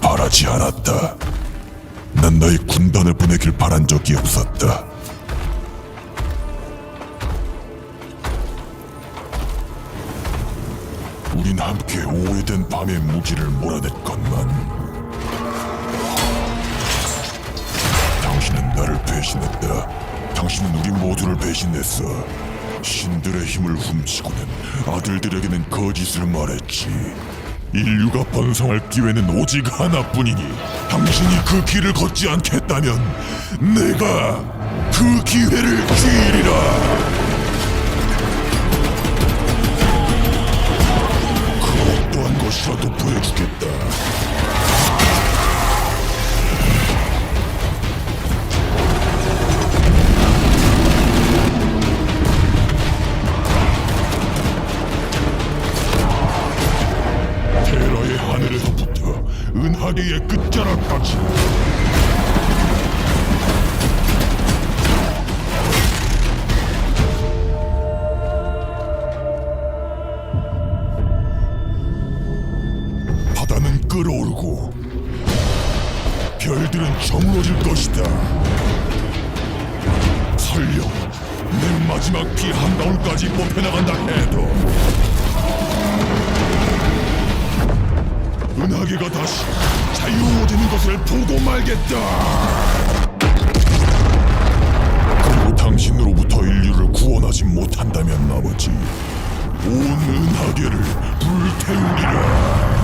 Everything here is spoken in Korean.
바라지 않았다. 난 너희 군단을 보내길 바란 적이 없었다. 우린 함께 오래된 밤의 무기를 몰아냈건만 당신은 나를 배신했다. 당신은 우리 모두를 배신했어. 신들의 힘을 훔치고는 아들들에게는 거짓을 말했지. 인류가 번성할 기회는 오직 하나뿐이니 당신이 그 길을 걷지 않겠다면 내가 그 기회를 주리라. 은하계의 끝자락까지 바다는 끓어오르고 별들은 저물어질 것이다. 설령 내 마지막 피 한 방울까지 뽑혀나간다 해도 세계가 다시 자유로워지는 것을 보고 말겠다. 그리고 당신으로부터 인류를 구원하지 못한다면 나머지 온 은하계를 불태우리라.